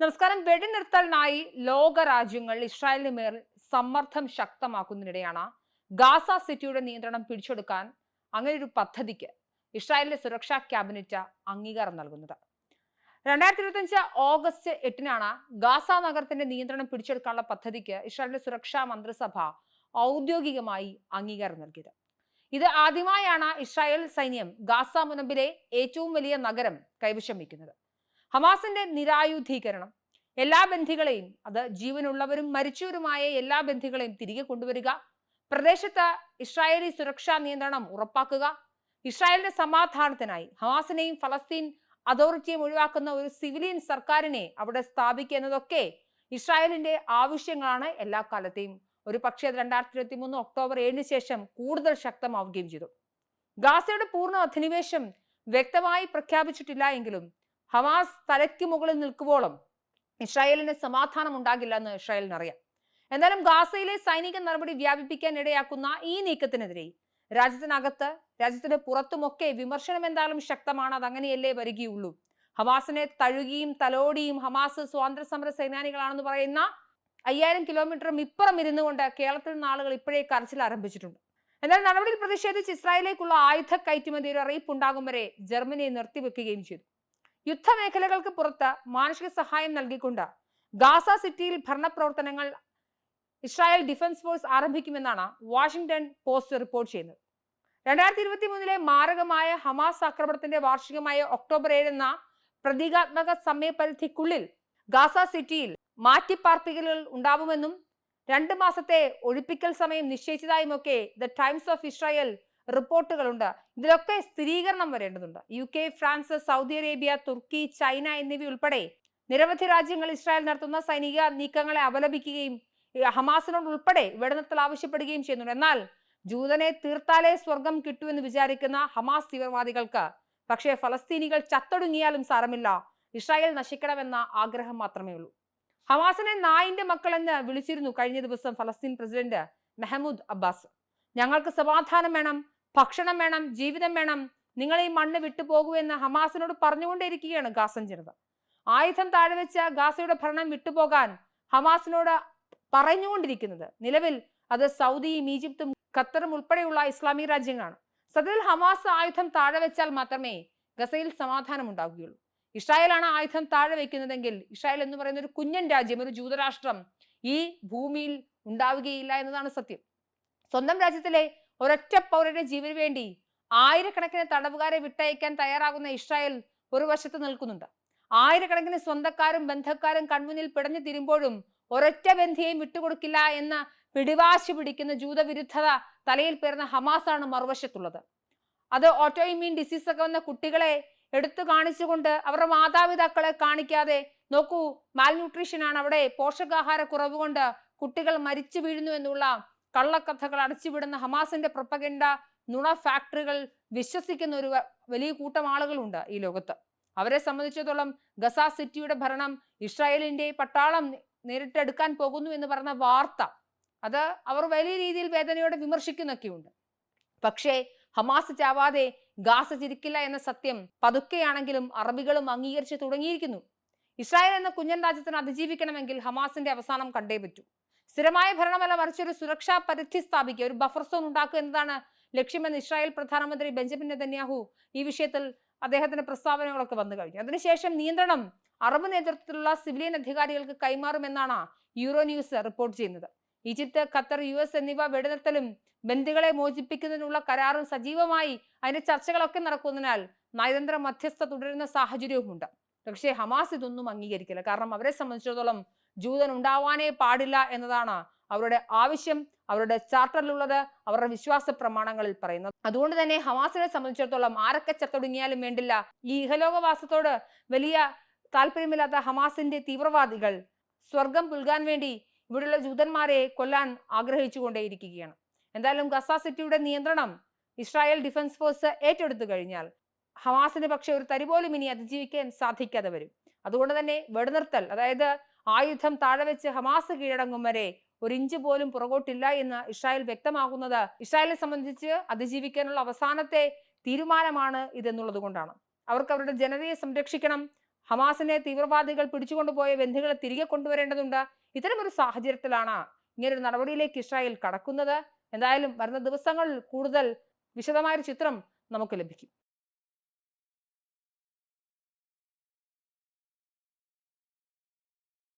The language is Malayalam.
നമസ്കാരം. വെടിനിർത്തലിനായി ലോക രാജ്യങ്ങൾ ഇസ്രായേലിന് മേൽ സമ്മർദ്ദം ശക്തമാക്കുന്നതിനിടെയാണ് ഗാസ സിറ്റിയുടെ നിയന്ത്രണം പിടിച്ചെടുക്കാൻ അങ്ങനെ ഒരു പദ്ധതിക്ക് ഇസ്രായേലിന്റെ സുരക്ഷാ ക്യാബിനറ്റ് അംഗീകാരം നൽകുന്നത്. രണ്ടായിരത്തി ഇരുപത്തിയഞ്ച് ഓഗസ്റ്റ് എട്ടിനാണ് ഗാസ നഗരത്തിന്റെ നിയന്ത്രണം പിടിച്ചെടുക്കാനുള്ള പദ്ധതിക്ക് ഇസ്രായേലിന്റെ സുരക്ഷാ മന്ത്രിസഭ ഔദ്യോഗികമായി അംഗീകാരം നൽകിയത്. ഇത് ആദ്യമായാണ് ഇസ്രായേൽ സൈന്യം ഗാസ മുനമ്പിലെ ഏറ്റവും വലിയ നഗരം കൈവശം വയ്ക്കുന്നത്. ഹമാസിന്റെ നിരായുധീകരണം. എല്ലാ ബന്ധികളെയും അത് ജീവനുള്ളവരും മരിച്ചവരുമായ എല്ലാ ബന്ധികളെയും തിരികെ കൊണ്ടുവരിക. പ്രദേശത്ത് ഇസ്രായേലി സുരക്ഷാ നിയന്ത്രണം ഉറപ്പാക്കുക. ഇസ്രായേലിന്റെ സമാധാനത്തിനായി ഹമാസിനെയും ഫലസ്തീൻ അതോറിറ്റിയും ഒഴിവാക്കുന്ന ഒരു സിവിലിയൻ സർക്കാരിനെ അവിടെ സ്ഥാപിക്കുക എന്നതൊക്കെ ഇസ്രായേലിന്റെ ആവശ്യങ്ങളാണ് എല്ലാ കാലത്തെയും. ഒരു പക്ഷേ രണ്ടായിരത്തി ഇരുപത്തി മൂന്ന് ഒക്ടോബർ ഏഴിന് ശേഷം കൂടുതൽ ശക്തമാവുകയും ചെയ്തു. ഗാസയുടെ പൂർണ അധിനിവേശം വ്യക്തമായി പ്രഖ്യാപിച്ചിട്ടില്ല എങ്കിലും ഹമാസ് തലയ്ക്ക് മുകളിൽ നിൽക്കുവോളം ഇസ്രായേലിന് സമാധാനം ഉണ്ടാകില്ല എന്ന് ഇസ്രായേലിന് അറിയാം എന്നാലും ഗാസയിലെ സൈനിക നടപടി വ്യാപിപ്പിക്കാൻ ഇടയാക്കുന്ന ഈ നീക്കത്തിനെതിരെ രാജ്യത്തിനകത്ത് രാജ്യത്തിന് പുറത്തുമൊക്കെ വിമർശനം എന്തായാലും ശക്തമാണ്. അത് അങ്ങനെയല്ലേ വരികയുള്ളൂ. ഹമാസിനെ തഴുകിയും തലോടിയും ഹമാസ് സ്വാതന്ത്ര്യ സമര സേനാനികളാണെന്ന് പറയുന്ന അയ്യായിരം കിലോമീറ്ററും ഇപ്പുറം ഇരുന്നു കൊണ്ട് കേരളത്തിൽ നിന്ന് ആളുകൾ ഇപ്പോഴേ കരച്ചിൽ ആരംഭിച്ചിട്ടുണ്ട്. എന്നാൽ നടപടിയിൽ പ്രതിഷേധിച്ച് ഇസ്രായേലിലേക്കുള്ള ആയുധ കയറ്റുമതി ഒരു അറിയിപ്പ് ഉണ്ടാകും വരെ ജർമ്മനിയെ നിർത്തിവെക്കുകയും ചെയ്തു. യുദ്ധമേഖലകൾക്ക് പുറത്ത് മാനുഷിക സഹായം നൽകിക്കൊണ്ട് ഗാസ സിറ്റിയിൽ ഭരണപ്രവർത്തനങ്ങൾ ഇസ്രായേൽ ഡിഫൻസ് ഫോഴ്സ് ആരംഭിക്കുമെന്നാണ് വാഷിംഗ്ടൺ പോസ്റ്റ് റിപ്പോർട്ട് ചെയ്യുന്നത്. രണ്ടായിരത്തി ഇരുപത്തി മൂന്നിലെ മാരകമായ ഹമാസ് ആക്രമണത്തിന്റെ വാർഷികമായ ഒക്ടോബർ ഏഴെന്ന പ്രതീകാത്മക സമയപരിധിക്കുള്ളിൽ ഗാസ സിറ്റിയിൽ മാറ്റിപ്പാർപ്പിക്കലുകൾ ഉണ്ടാവുമെന്നും രണ്ട് മാസത്തെ ഒഴിപ്പിക്കൽ സമയം നിശ്ചയിച്ചതായുമൊക്കെ ദ ടൈംസ് ഓഫ് ഇസ്രായേൽ റിപ്പോർട്ടുകളുണ്ട്. ഇതിലൊക്കെ സ്ഥിരീകരണം വരേണ്ടതുണ്ട്. U K France Saudi Arabia തുർക്കി ചൈന എന്നിവ ഉൾപ്പെടെ നിരവധി രാജ്യങ്ങൾ ഇസ്രായേൽ നടത്തുന്ന സൈനിക നീക്കങ്ങളെ അപലപിക്കുകയും ഹമാസിനോട് ഉൾപ്പെടെ വെടിനിർത്തൽ ആവശ്യപ്പെടുകയും ചെയ്യുന്നുണ്ട്. എന്നാൽ ജൂതനെ തീർത്താലേ സ്വർഗം കിട്ടുമെന്ന് വിചാരിക്കുന്ന ഹമാസ് തീവ്രവാദികൾക്ക് പക്ഷേ ഫലസ്തീനികൾ ചത്തൊടുങ്ങിയാലും സാരമില്ല. ഇസ്രായേൽ നശിക്കണമെന്ന ആഗ്രഹം മാത്രമേ ഉള്ളൂ. ഹമാസിനെ നായിന്റെ മക്കളെന്ന് വിളിച്ചിരുന്നു കഴിഞ്ഞ ദിവസം ഫലസ്തീൻ പ്രസിഡന്റ് മെഹമ്മൂദ് അബ്ബാസ്. ഞങ്ങൾക്ക് സമാധാനം വേണം ഭക്ഷണം വേണം ജീവിതം വേണം നിങ്ങൾ ഈ മണ്ണ് വിട്ടുപോകൂ എന്ന് ഹമാസിനോട് പറഞ്ഞുകൊണ്ടേയിരിക്കുകയാണ് ഗാസൻ ജനത. ആയുധം താഴെ വെച്ച ഗാസയുടെ ഭരണം വിട്ടുപോകാൻ ഹമാസിനോട് പറഞ്ഞുകൊണ്ടിരിക്കുന്നത്. നിലവിൽ അത് സൗദിയും ഈജിപ്തും ഖത്തറും ഉൾപ്പെടെയുള്ള ഇസ്ലാമിക രാജ്യങ്ങളാണ്. സത്യത്തിൽ ഹമാസ് ആയുധം താഴെ വെച്ചാൽ മാത്രമേ ഗസയിൽ സമാധാനം ഉണ്ടാവുകയുള്ളൂ. ഇസ്രായേലാണ് ആയുധം താഴെ വെക്കുന്നതെങ്കിൽ ഇസ്രായേൽ എന്ന് പറയുന്ന ഒരു കുഞ്ഞൻ രാജ്യം ഒരു ജൂതരാഷ്ട്രം ഈ ഭൂമിയിൽ ഉണ്ടാവുകയില്ല എന്നതാണ് സത്യം. സ്വന്തം രാജ്യത്തിലെ ഒരൊറ്റ പൗരന്റെ ജീവന് വേണ്ടി ആയിരക്കണക്കിന് തടവുകാരെ വിട്ടയക്കാൻ തയ്യാറാകുന്ന ഇസ്രായേൽ ഒരു വശത്ത് നിൽക്കുന്നുണ്ട്. ആയിരക്കണക്കിന് സ്വന്തക്കാരും ബന്ധക്കാരും കൺമുന്നിൽ പിടഞ്ഞു തിരുമ്പോഴും ഒരൊറ്റ ബന്ധിയെയും വിട്ടുകൊടുക്കില്ല എന്ന പിടിവാശി പിടിക്കുന്ന ജൂതവിരുദ്ധത തലയിൽ പേർന്ന ഹമാസാണ് മറുവശത്തുള്ളത്. അത് ഓട്ടോയിമ്യൂൺ ഡിസീസ് ഒക്കെ വന്ന കുട്ടികളെ എടുത്തു കാണിച്ചുകൊണ്ട് അവരുടെ മാതാപിതാക്കളെ കാണിക്കാതെ നോക്കൂ മാൽന്യൂട്രീഷൻ ആണ് അവിടെ പോഷകാഹാര കുറവ് കൊണ്ട് കുട്ടികൾ മരിച്ചു വീഴുന്നു എന്നുള്ള കള്ളക്കഥകൾ അടച്ചുവിടുന്ന ഹമാസിന്റെ പ്രൊപ്പഗൻഡ നുണ ഫാക്ടറികൾ വിശ്വസിക്കുന്ന ഒരു വലിയ കൂട്ടം ആളുകളുണ്ട് ഈ ലോകത്ത്. അവരെ സംബന്ധിച്ചിടത്തോളം ഗസ സിറ്റിയുടെ ഭരണം ഇസ്രായേലിന്റെ പട്ടാളം നേരിട്ടെടുക്കാൻ പോകുന്നു എന്ന് പറഞ്ഞ വാർത്ത അത് അവർ വലിയ രീതിയിൽ വേദനയോടെ വിമർശിക്കുന്നൊക്കെയുണ്ട്. പക്ഷേ ഹമാസ് ചാവാതെ ഗാസ ചിരിക്കില്ല എന്ന സത്യം പതുക്കെയാണെങ്കിലും അറബികളും അംഗീകരിച്ചു തുടങ്ങിയിരിക്കുന്നു. ഇസ്രായേൽ എന്ന കുഞ്ഞൻ രാജ്യത്തിന് അതിജീവിക്കണമെങ്കിൽ ഹമാസിന്റെ അവസാനം കണ്ടേ പറ്റൂ. സ്ഥിരമായ ഭരണമല്ല മറിച്ച് ഒരു സുരക്ഷാ പരിധി സ്ഥാപിക്കുക ഒരു ബഫർ സോൺ ഉണ്ടാക്കുക എന്നതാണ് ലക്ഷ്യമെന്ന് ഇസ്രായേൽ പ്രധാനമന്ത്രി ബെഞ്ചമിൻ നെതന്യാഹു ഈ വിഷയത്തിൽ അദ്ദേഹത്തിന്റെ പ്രസ്താവനകളൊക്കെ വന്നു കഴിഞ്ഞു. അതിനുശേഷം നിയന്ത്രണം അറബ് നേതൃത്വത്തിലുള്ള സിവിലിയൻ അധികാരികൾക്ക് കൈമാറുമെന്നാണ് യൂറോ ന്യൂസ് റിപ്പോർട്ട് ചെയ്യുന്നത്. ഈജിപ്ത് ഖത്തർ യു എസ് എന്നിവ വെടിനിർത്തലും ബന്ദികളെ മോചിപ്പിക്കുന്നതിനുള്ള കരാറും സജീവമായി അതിന്റെ ചർച്ചകളൊക്കെ നടക്കുന്നതിനാൽ നയതന്ത്ര മധ്യസ്ഥ തുടരുന്ന സാഹചര്യവുമുണ്ട്. പക്ഷേ ഹമാസ് ഇതൊന്നും അംഗീകരിക്കില്ല. കാരണം അവരെ സംബന്ധിച്ചിടത്തോളം ജൂതൻ ഉണ്ടാവാനേ പാടില്ല എന്നതാണ് അവരുടെ ആവശ്യം അവരുടെ ചാർട്ടറിലുള്ളത് അവരുടെ വിശ്വാസ പ്രമാണങ്ങളിൽ പറയുന്നത്. അതുകൊണ്ട് തന്നെ ഹമാസിനെ സംബന്ധിച്ചിടത്തോളം ആരൊക്കെ ചത്തൊടുങ്ങിയാലും വേണ്ടില്ല. ഈ ഇഹലോകവാസത്തോട് വലിയ താല്പര്യമില്ലാത്ത ഹമാസിന്റെ തീവ്രവാദികൾ സ്വർഗം പുൽകാൻ വേണ്ടി ഇവിടെയുള്ള ജൂതന്മാരെ കൊല്ലാൻ ആഗ്രഹിച്ചുകൊണ്ടേയിരിക്കുകയാണ്. എന്തായാലും ഗസ സിറ്റിയുടെ നിയന്ത്രണം ഇസ്രായേൽ ഡിഫൻസ് ഫോഴ്സ് ഏറ്റെടുത്തു കഴിഞ്ഞാൽ ഹമാസിന് പക്ഷെ ഒരു തരി പോലും ഇനി അതിജീവിക്കാൻ സാധിക്കാതെ വരും. അതുകൊണ്ട് തന്നെ വെടിനിർത്തൽ അതായത് ആയുധം താഴെ വെച്ച് ഹമാസ് കീഴടങ്ങും വരെ ഒരു ഇഞ്ച് പോലും പുറകോട്ടില്ല എന്ന് ഇസ്രായേൽ വ്യക്തമാകുന്നത് ഇസ്രായേലിനെ സംബന്ധിച്ച് അതിജീവിക്കാനുള്ള അവസാനത്തെ തീരുമാനമാണ് ഇതെന്നുള്ളത് കൊണ്ടാണ്. അവർക്ക് അവരുടെ ജനതയെ സംരക്ഷിക്കണം. ഹമാസിനെ തീവ്രവാദികൾ പിടിച്ചുകൊണ്ടുപോയ ബന്ധുക്കളെ തിരികെ കൊണ്ടുവരേണ്ടതുണ്ട്. ഇത്തരമൊരു സാഹചര്യത്തിലാണ് ഇങ്ങനൊരു നടപടിയിലേക്ക് ഇസ്രായേൽ കടക്കുന്നത്. എന്തായാലും വരുന്ന ദിവസങ്ങളിൽ കൂടുതൽ വിശദമായൊരു ചിത്രം നമുക്ക് ലഭിക്കും.